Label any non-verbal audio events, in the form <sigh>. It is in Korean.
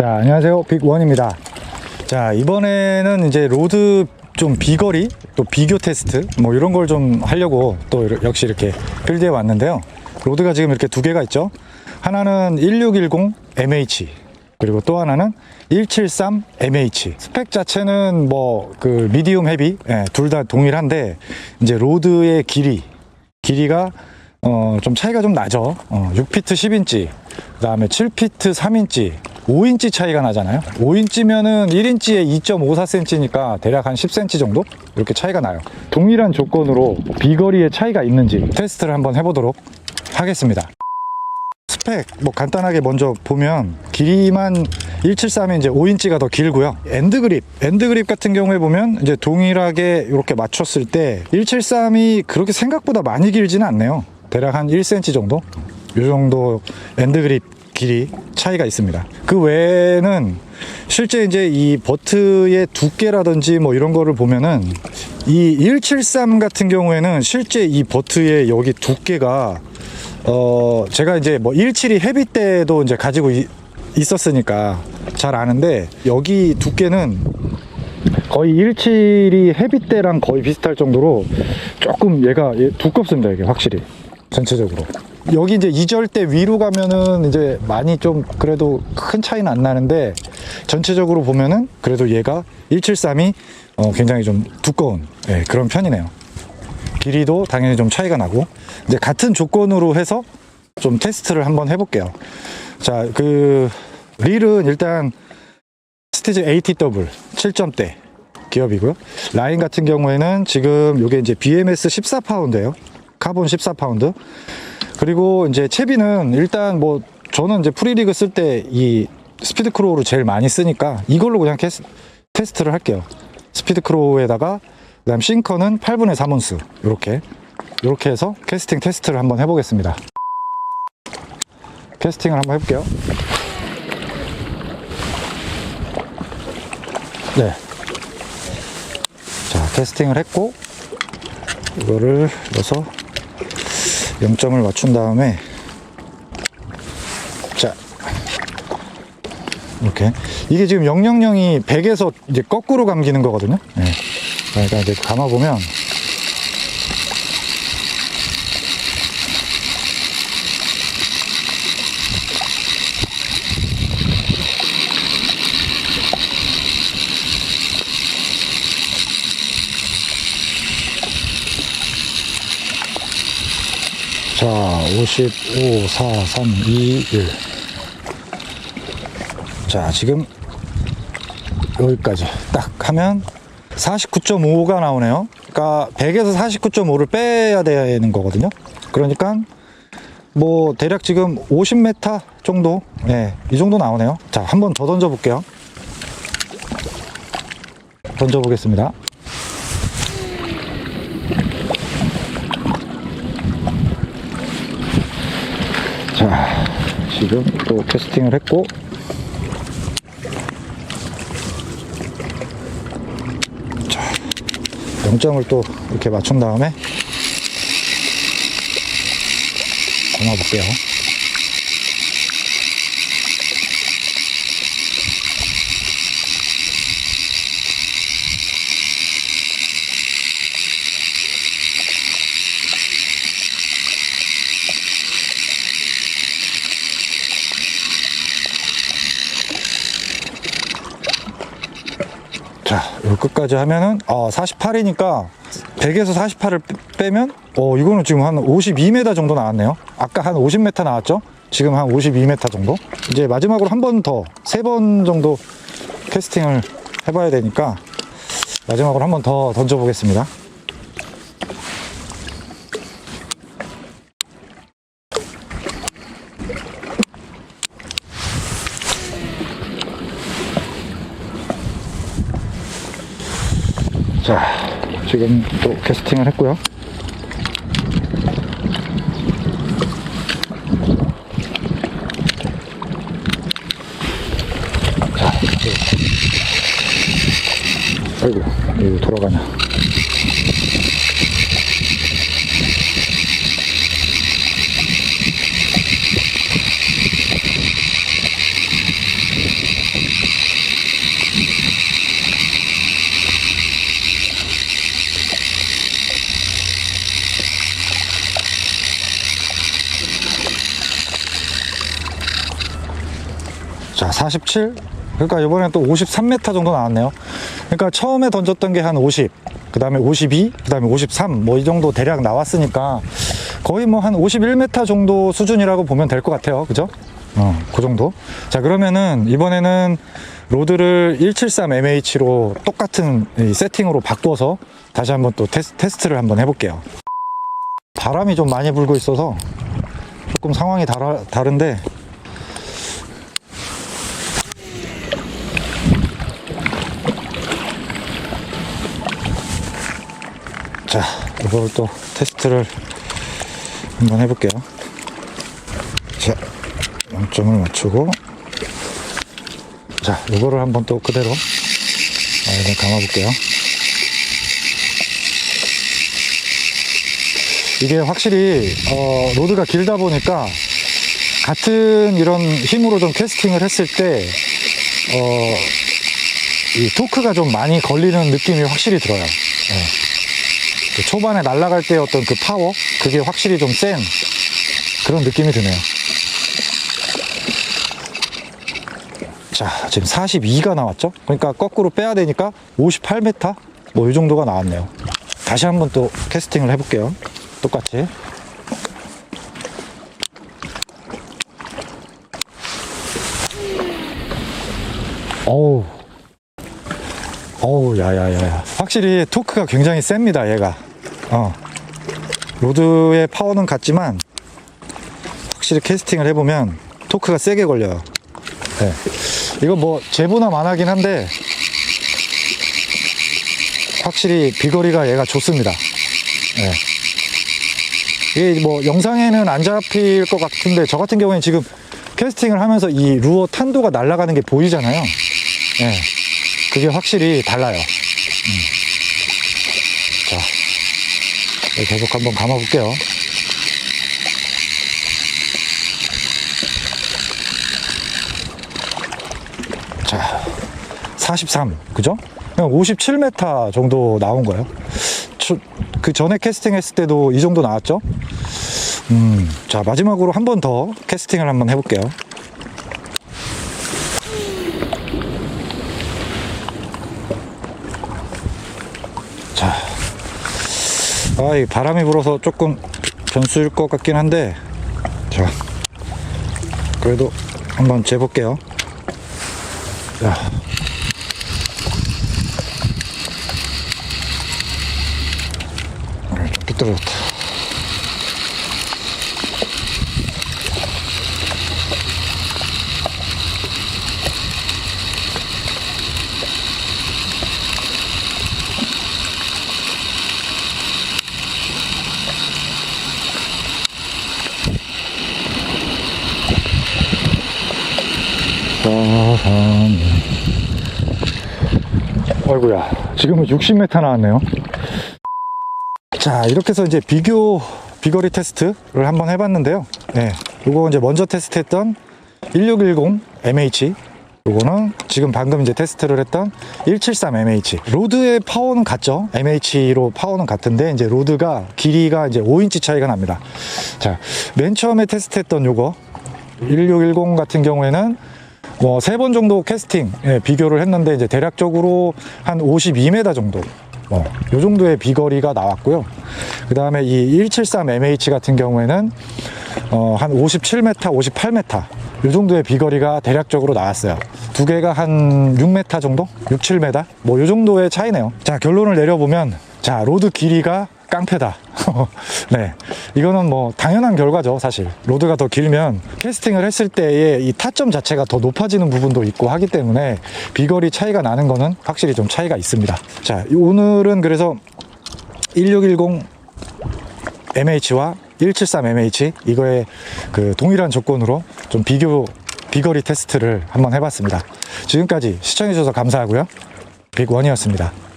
자, 안녕하세요. 빅원입니다. 자, 이번에는 이제 로드 좀 비거리, 또 비교 테스트, 뭐 이런 걸 좀 하려고 또 역시 이렇게 필드에 왔는데요. 로드가 지금 이렇게 두 개가 있죠. 하나는 1610 MH, 그리고 또 하나는 173 MH. 스펙 자체는 뭐 그 미디움 헤비, 둘다 동일한데, 이제 로드의 길이, 길이가 어, 좀 차이가 좀 나죠. 어, 6피트 10인치, 그 다음에 7피트 3인치, 5인치 차이가 나잖아요. 5인치면은 1인치에 2.54cm니까 대략 한 10cm 정도? 이렇게 차이가 나요. 동일한 조건으로 비거리의 차이가 있는지 테스트를 한번 해보도록 하겠습니다. 스펙 뭐 간단하게 먼저 보면 길이만 173이 이제 5인치가 더 길고요. 엔드 그립, 엔드 그립 같은 경우에 보면 이제 동일하게 이렇게 맞췄을 때 173이 그렇게 생각보다 많이 길지는 않네요. 대략 한 1cm 정도? 이 정도 엔드 그립 길이 차이가 있습니다. 그 외에는 실제 이제 이 버트의 두께라든지 뭐 이런 거를 보면은 이 173 같은 경우에는 실제 이 버트의 여기 두께가 어 제가 이제 뭐 172 헤비 때도 이제 가지고 이- 있었으니까 잘 아는데 여기 두께는 거의 172 헤비 때랑 거의 비슷할 정도로 조금 얘가 얘 두껍습니다 이게 확실히 전체적으로 여기 이제 이절대 위로 가면은 이제 많이 좀 그래도 큰 차이는 안 나는데 전체적으로 보면은 그래도 얘가 173이 어 굉장히 좀 두꺼운 예, 그런 편이네요 길이도 당연히 좀 차이가 나고 이제 같은 조건으로 해서 좀 테스트를 한번 해볼게요. 자, 그 릴은 일단 스티즈 ATW 7점대 기업이고요. 라인 같은 경우에는 지금 이게 이제 BMS 14파운드예요. 카본 14파운드. 그리고 이제 채비는 일단 뭐 저는 이제 프리리그 쓸 때 이 스피드 크로우를 제일 많이 쓰니까 이걸로 그냥 캐스, 테스트를 할게요. 스피드 크로우에다가 그다음 싱커는 8분의 3온스 이렇게 이렇게 해서 캐스팅 테스트를 한번 해보겠습니다. 캐스팅을 한번 해볼게요. 네. 자, 캐스팅을 했고 이거를 넣어서 0점을 맞춘 다음에 자 이렇게 이게 지금 000이 100에서 이제 거꾸로 감기는 거거든요. 네. 그러니까 이제 감아 보면 자, 55, 4, 3, 2, 1. 자, 지금 여기까지 딱 하면 49.5가 나오네요. 그러니까 100에서 49.5를 빼야 되는 거거든요. 그러니까 뭐 대략 지금 50m 정도, 예, 이 정도 나오네요. 자, 한 번 더 던져 볼게요. 던져 보겠습니다. 자, 지금 또 테스팅을 했고, 자, 0점을 또 이렇게 맞춘 다음에, 담아 볼게요. 자, 요 끝까지 하면은, 어, 48이니까, 100에서 48을 빼면, 어, 이거는 지금 한 52m 정도 나왔네요. 아까 한 50m 나왔죠? 지금 한 52m 정도? 이제 마지막으로 한 번 더, 세 번 정도 캐스팅을 해봐야 되니까, 마지막으로 한 번 더 던져보겠습니다. 자, 지금 또 캐스팅을 했고요. 자, 아이고, 돌아가냐. 자, 47. 그러니까 이번엔 또 53m 정도 나왔네요. 그러니까 처음에 던졌던 게 한 50, 그 다음에 52, 그 다음에 53, 뭐 이 정도 대략 나왔으니까 거의 뭐 한 51m 정도 수준이라고 보면 될 것 같아요. 그죠? 어, 그 정도. 자, 그러면은 이번에는 로드를 173MH로 똑같은 이 세팅으로 바꿔서 다시 한번 또 테스, 테스트를 한번 해볼게요. 바람이 좀 많이 불고 있어서 조금 상황이 다르, 다른데 자 이걸 또 테스트를 한번 해볼게요 자 0점을 맞추고 자 이거를 한번 또 그대로 아, 감아볼게요 이게 확실히 어, 로드가 길다 보니까 같은 이런 힘으로 좀 캐스팅을 했을 때 어, 이 토크가 좀 많이 걸리는 느낌이 확실히 들어요. 예. 그 초반에 날아갈 때 어떤 그 파워 그게 확실히 좀 센 그런 느낌이 드네요. 자 지금 42가 나왔죠? 그러니까 거꾸로 빼야 되니까 58m 뭐 이 정도가 나왔네요. 다시 한번 또 캐스팅을 해볼게요. 똑같이. 어우. 어우, 야야야야. 확실히 토크가 굉장히 셉니다, 얘가. 어. 로드의 파워는 같지만, 확실히 캐스팅을 해보면 토크가 세게 걸려요. 네. 이거 뭐, 제보나 만하긴 한데, 확실히 비거리가 얘가 좋습니다. 네. 이게 뭐 영상에는 안 잡힐 것 같은데 저 같은 경우에는 지금 캐스팅을 하면서 이 루어 탄도가 날아가는 게 보이잖아요. 예. 그게 확실히 달라요. 음. 자, 네, 계속 한번 감아볼게요. 자, 43, 그죠? 57m 정도 나온 거예요. 저- 그 전에 캐스팅 했을 때도 이 정도 나왔죠? 음, 자, 마지막으로 한 번 더 캐스팅을 한번 해볼게요. 아, 이 바람이 불어서 조금 변수일 것 같긴 한데, 자, 그래도 한번 재볼게요. 자, 좀 삐뚤어졌다. 사삼. 어이구야. 지금은 60m 나왔네요. 자, 이렇게 해서 이제 비교 비거리 테스트를 한번 해봤는데요. 네. 요거 이제 먼저 테스트했던 1610 MH. 요거는 지금 방금 이제 테스트를 했던 173 MH. 로드의 파워는 같죠. MH로 파워는 같은데 이제 로드가 길이가 이제 5인치 차이가 납니다. 자, 맨 처음에 테스트했던 요거 1610 같은 경우에는 뭐 세 번 정도 캐스팅 예, 비교를 했는데 이제 대략적으로 한 52m 정도 뭐, 요 정도의 비거리가 나왔고요. 그 다음에 이 173MH 같은 경우에는 어, 한 57m, 58m 요 정도의 비거리가 대략적으로 나왔어요. 두 개가 한 6m 정도? 6, 7m? 뭐요 정도의 차이네요. 자, 결론을 내려보면 자, 로드 길이가 깡패다. <laughs> 네. 이거는 뭐 당연한 결과죠, 사실. 로드가 더 길면 캐스팅을 했을 때의 이 타점 자체가 더 높아지는 부분도 있고 하기 때문에 비거리 차이가 나는 거는 확실히 좀 차이가 있습니다. 자, 오늘은 그래서 1610 MH와 173 MH 이거의 그 동일한 조건으로 좀 비교 비거리 테스트를 한번 해봤습니다. 지금까지 시청해주셔서 감사하고요. 빅원이었습니다.